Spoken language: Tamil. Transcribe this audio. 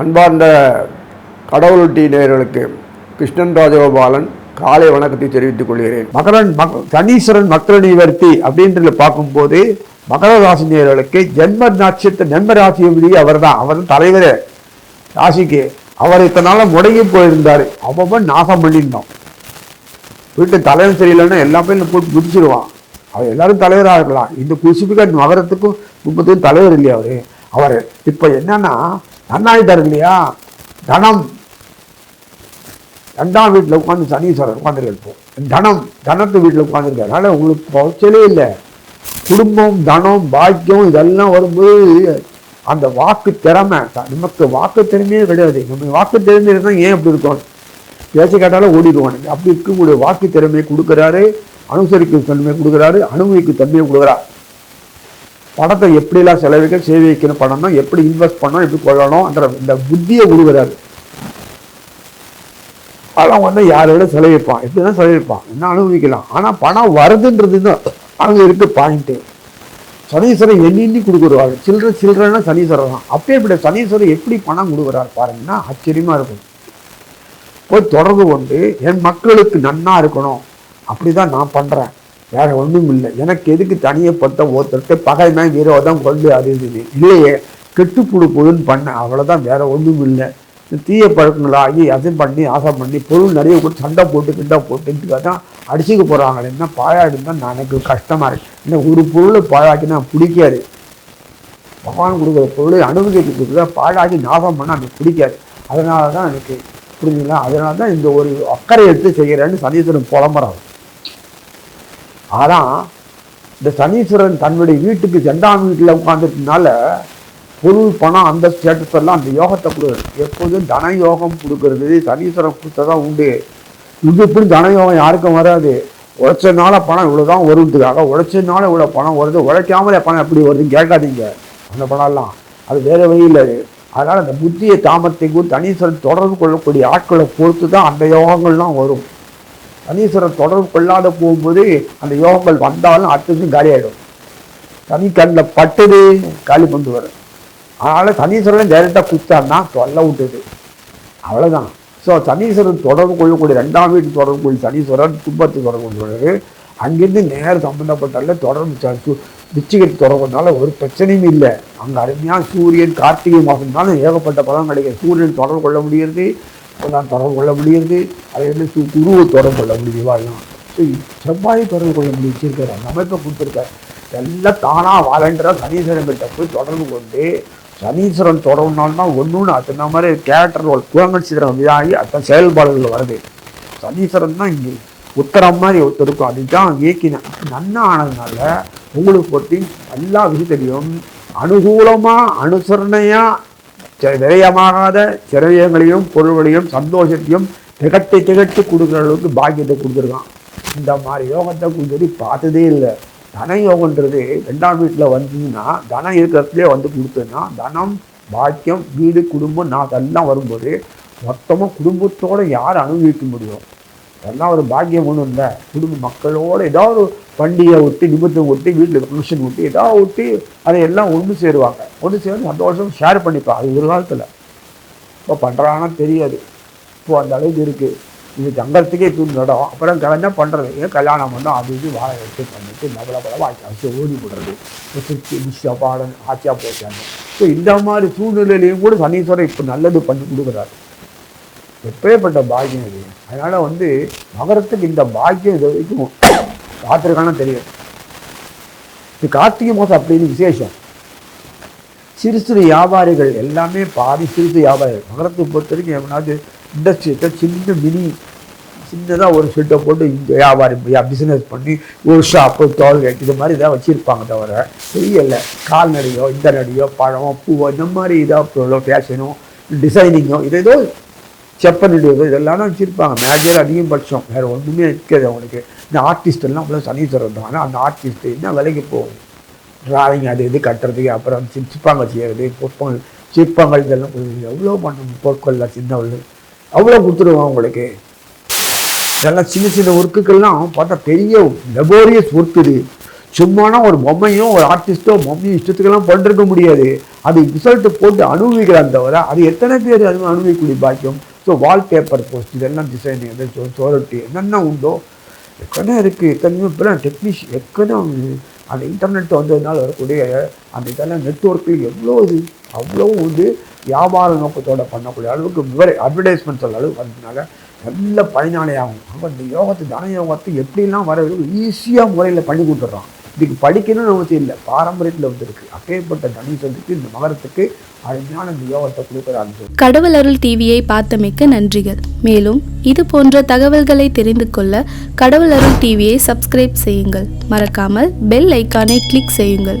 அன்பார்ந்த கடவுள் டி நேயர்களுக்கு கிருஷ்ணன் ராஜகோபாலன் காலை வணக்கத்தை தெரிவித்துக் கொள்கிறேன். மகரன் மக சனீஸ்வரன் மக்கள் நிவர்த்தி அப்படின்றத பார்க்கும்போது மகர ராசி நேயர்களுக்கு ஜென்ம நட்சத்திர ஜென்ம ராசி அவர் தான் அவர் தான் ராசிக்கு. அவர் இத்தனை முடங்கி போயிருந்தார். அவன் நாசம் பண்ணியிருந்தோம் வீட்டு தலைவன் சரியில்லைன்னா எல்லா பேரும் போட்டு குதிச்சிருவான் அவர் எல்லாரும் தலைவராக இருக்கலாம். இந்த குசிபிகா மகரத்துக்கும் குடும்பத்துக்கும் தலைவர் இல்லையா அவர்? அவர். இப்போ என்னன்னா நன்னாயிட்டார் இல்லையா? தனம். ரெண்டாம் வீட்டில் உட்காந்து சனீஸ்வரர் உட்காந்துருக்காரு இப்போ தனம் தனத்து வீட்டில் உட்காந்துருக்காரு அதனால் உங்களுக்கு குறைச்சலே இல்லை. குடும்பம் தனம் பாக்கியம் இதெல்லாம் வரும்போது அந்த வாக்கு திறமை நமக்கு வாக்கு திறமையே கிடையாது. நம்ம வாக்கு திறமை இருந்தால் ஏன் அப்படி இருக்கும் பேச்ச கேட்டாலும் ஓடிடுவானுங்க அப்படி இருக்கக்கூடிய வாக்கு திறமையை கொடுக்குறாரு அனுசரிக்கும் தன்மையை கொடுக்குறாரு அனுபவிக்கும் தன்மையை கொடுக்குறாரு. பணத்தை எப்படிலாம் செலவிக்க சேவிக்கணும் பண்ணணும் எப்படி இன்வெஸ்ட் பண்ணணும் எப்படி கொள்ளணும் அந்த இந்த புத்தியை கொடுக்குறாரு பணம் வந்து யாரோட செலவிப்பான்? எப்படி தான் செலவிப்பான்? என்ன அனுபவிக்கலாம்? ஆனால் பணம் வருதுன்றது தான் அங்கே இருக்கு பாயிண்ட்டு சனீஸ்வரன் எண்ணி எண்ணி கொடுக்குறாரு. சில்லற சில்லறன்னா சனீஸ்வரர் தான். அப்பே இப்படி சனீஸ்வரன் எப்படி பணம் கொடுக்குறாரு பாருங்கன்னா ஆச்சரியமாக இருக்கும். போய் தொடர்பு கொண்டு என் மக்களுக்கு நன்னா இருக்கணும். அப்படிதான் நான் பண்ணுறேன் வேற ஒன்றும் இல்லை. எனக்கு எதுக்கு தனியப்பட்ட ஒருத்தருக்கு பகைமை விரோதம் கொண்டு அது இது இல்லையே கெட்டு புடுப்புதுன்னு பண்ணேன் அவ்வளோதான் வேற ஒன்றும் இல்லை. தீய பழக்கங்களாகி அதை பண்ணி ஆசை பண்ணி பொருள் நிறைய கூட சண்டை போட்டு கிண்டா போட்டுட்டு தான் அடிச்சுக்க போகிறாங்களே என்ன பாழாடுன்னு தான் எனக்கு கஷ்டமாக இருக்கு. ஏன்னா ஒரு பொருளை பாழாக்கினா பிடிக்காது பகவான் கொடுக்குற பொருளை அனுபவிக்கிறது கொடுக்குற பாழாக்கி நாசம் பண்ண எனக்கு பிடிக்காது அதனால தான் எனக்கு புரிஞ்சுங்களா? அதனால தான் இந்த ஒரு அக்கறை எடுத்து செய்கிறேன்னு சனீஸ்வரன் புலம்புறாங்க ஆனால் இந்த சனீஸ்வரன் தன்னுடைய வீட்டுக்கு செண்டாம் வீட்டில் உட்காந்துட்டனால பொருள் பணம் அந்த ஸ்டேட்டஸ் எல்லாம் அந்த யோகத்தை கொடுக்குறது எப்போதும் தன யோகம் கொடுக்கறது சனீஸ்வரன் கொடுத்ததான் உண்டு. இது எப்படி தன யோகம் யாருக்கும் வராது? உழைச்சனால பணம் இவ்வளோதான் வருவதுக்காக உழைச்சனால இவ்வளோ பணம் வருது. உழைக்காமலே பணம் எப்படி வருதுன்னு கேட்காதீங்க. அந்த பணம்லாம் அது வேறு வழியில் அதனால் அந்த புத்தியை தாமத்தைக்கும் தனீஸ்வரன் தொடர்பு கொள்ளக்கூடிய ஆட்களை பொறுத்து தான் அந்த யோகங்கள்லாம் வரும். சனீஸ்வரன் தொடர்பு கொள்ளாத போகும்போது அந்த யோகங்கள் வந்தாலும் அடுத்ததும் காலியாயிடும். சனி கண்ணில் பட்டது காலி பண்ணி வரும். அதனால் சனீஸ்வரன் டைரெக்டாக குத்தான்னா தொல்லை விட்டுது அவ்வளோதான் ஸோ சனீஸ்வரன் தொடர்பு கொள்ளக்கூடிய ரெண்டாம் வீட்டு தொடர்பு கொள்ள சனீஸ்வரன் துன்பத்தை தொடர்பு கொள்வது அங்கேருந்து நேரம் சம்மந்தப்பட்டால தொடர்பு ச- சு- விச்சிகத்தை தொடர்புனால ஒரு பிரச்சனையும் இல்லை. அங்கே அருமையாக சூரியன் கார்த்திகை மாதம்னாலும் ஏகப்பட்ட பலம் கிடைக்கும். சூரியன் தொடர்பு கொள்ள முடியுது நான் தொடர்பு கொள்ள முடியுது அதே வந்து சு குருவை தொடர்பு கொள்ள முடியுது வாழலாம் ஸோ செவ்வாய் தொடர்பு கொள்ள முடியும் வச்சிருக்காரு. அந்த அமைப்பை கொடுத்துருக்காரு. எல்லாம் தானாக வாலண்டராக சனீஸ்வரன் கிட்ட போய் தொடர்பு கொண்டு சனீஸ்வரன் தொடர்புனால்னா ஒன்றுன்னு அத்தனை மாதிரி கேரக்டர் ஒரு குரங்கல் சித்திரம் இதாகி அத்தனை செயல்பாடுகள் வருது. சனீஸ்வரன் தான் இங்கே உத்தரம் மாதிரி ஒருத்தர் இருக்கும் அதுதான் இயக்கினேன் நன்னா ஆனதுனால உங்களுக்கு பற்றி எல்லா விஷயத்திலையும் அனுகூலமாக அனுசரணையாக விரயமாகாத சிரவியங்களையும் பொருள்களையும் சந்தோஷத்தையும் திகட்டி திகட்டி கொடுக்குற அளவுக்கு பாக்கியத்தை கொடுத்துருக்கான். இந்த மாதிரி யோகத்தை கொடுத்துட்டு பார்த்ததே இல்லை. தன யோகன்றது ரெண்டாம் வீட்டில் வந்ததுன்னா தனம் இருக்கிறதுலே வந்து கொடுத்ததுன்னா தனம் பாக்கியம் வீடு குடும்பம் நான் அதெல்லாம் வரும்போது மொத்தமாக குடும்பத்தோடு யார் அனுபவிக்க முடியும்? அதெல்லாம் ஒரு பாக்கியம் ஒன்றும் இல்லை. குடும்ப மக்களோட ஏதாவது வண்டியை ஒட்டி விட்டு ஒட்டி வீட்டில் ஃபங்க்ஷன் ஒட்டி ஏதாவது ஒட்டி அதை எல்லாம் ஒன்று சேருவாங்க. ஒன்று சேர்ந்து சந்தோஷம் ஷேர் பண்ணிப்பா அது ஒரு காலத்தில். இப்போ பண்ணுறாங்கன்னா தெரியாது. இப்போ அந்த அளவுக்கு இருக்குது இது தங்கறதுக்கே தூண் இடம் அப்புறம் கல்யாணம் பண்ணுறது ஏன் கல்யாணம் பண்ணோம்? அது இது வாழை எடுத்து பண்ணிட்டு நபல பல வாக்கி ஓடி போடுறது. திருச்சி விஷய பாடம் ஆச்சியாக போச்சாங்க ஸோ இந்த மாதிரி சூழ்நிலையிலையும் கூட சனீஸ்வரன் இப்போ நல்லது பண்ணி கொடுக்குறாரு. எப்பேற்பட்ட பாக்கியம் இது? அதனால் வந்து மகரத்துக்கு இந்த பாக்கியம் இது வரைக்கும் காத்திருக்கான தெரியும். இது கார்த்திகை மாதம் அப்படின்னு விசேஷம். சிறு சிறு வியாபாரிகள் எல்லாமே பாதி சிறு சிறு வியாபாரிகள். மகரத்தை பொறுத்த வரைக்கும் எவனாவது இண்டஸ்ட்ரியத்தை சின்ன மினி சின்னதாக ஒரு ஷெட்டை போட்டு இந்த வியாபாரி பிஸ்னஸ் பண்ணி ஒரு ஷாப்பு டோல்கேட் இது மாதிரி இதாக வச்சுருப்பாங்க தவிர தெரியல கால்நடையோ இந்த நடையோ பழமோ பூவோ இந்த மாதிரி இதாக ஃபேஷனோ டிசைனிங்கோ இது ஏதோ செப்பனிடுவது இதெல்லாம் தான் வச்சுருப்பாங்க. மேஜர் அதிகபட்சம் வேறு ஒன்றுமே இருக்காது அவனுக்கு. இந்த ஆர்டிஸ்டெல்லாம் அவ்வளோ சனீஸ்வரன் தான். ஆனால் அந்த ஆர்டிஸ்ட் என்ன விலைக்கு போகும்? டிராயிங் அது இது கட்டுறதுக்கு அப்புறம் சி- சிற்பங்கள் செய்யறது பொற்பங்கள் சிற்பங்கள் இதெல்லாம் எவ்வளோ பண்ண பொற்கொள்ள சின்னவள் அவ்வளோ கொடுத்துருவோம் உங்களுக்கு இதெல்லாம் சின்ன சின்ன ஒர்க்குக்கெல்லாம் பார்த்தா பெரிய லெபோரியஸ் ஒர்க் இது. சும்மானா ஒரு பொம்மையும் ஒரு ஆர்டிஸ்ட்டோ பொம்மையும் இஷ்டத்துக்கெல்லாம் பண்ணிருக்க முடியாது. அது ரிசல்ட்டு போட்டு அனுபவிக்கிறான் தவிர அது எத்தனை பேர் அது அனுபவிக்கக்கூடிய பாக்கியம்? ஸோ வால்பேப்பர் போஸ்ட் இதெல்லாம் டிசைனிங் எதாவது சோரட்டி என்னென்ன உண்டோ? எத்தனை இருக்குது எத்தனையோ இப்போலாம் டெக்னீஷ் எத்தனை அந்த இன்டர்நெட் வந்ததுனால வரக்கூடிய அந்த இதெல்லாம் நெட்ஒர்க்கில் எவ்வளோ இது? அவ்வளோ வந்து வியாபார நோக்கத்தோட பண்ணக்கூடிய அளவுக்கு விவர அட்வர்டைஸ்மெண்ட் சொல்ல அளவுக்கு வந்ததுனால நல்ல பயனாளியாகும் அப்போ இந்த யோகத்தை தன யோகத்தை எப்படிலாம் வர ஈஸியாக முறையில் பண்ணி கொடுத்துட்றான். இதுக்கு படிக்கணும்னு அவசியம் இல்லை. பாரம்பரியத்தில் வந்துருக்கு. அப்பேற்பட்ட தனீசத்துக்கு இந்த மகரத்துக்கு அழகான இந்த யோகத்தை கொடுக்குறாங்க. கடவுள் அருள் டிவியை பார்த்தமைக்கு நன்றிகள். மேலும் இது போன்ற தகவல்களை தெரிந்து கொள்ள கடவுள் அருள் டிவியை சப்ஸ்கிரைப் செய்யுங்கள். மறக்காமல் பெல் ஐக்கானை கிளிக் செய்யுங்கள்.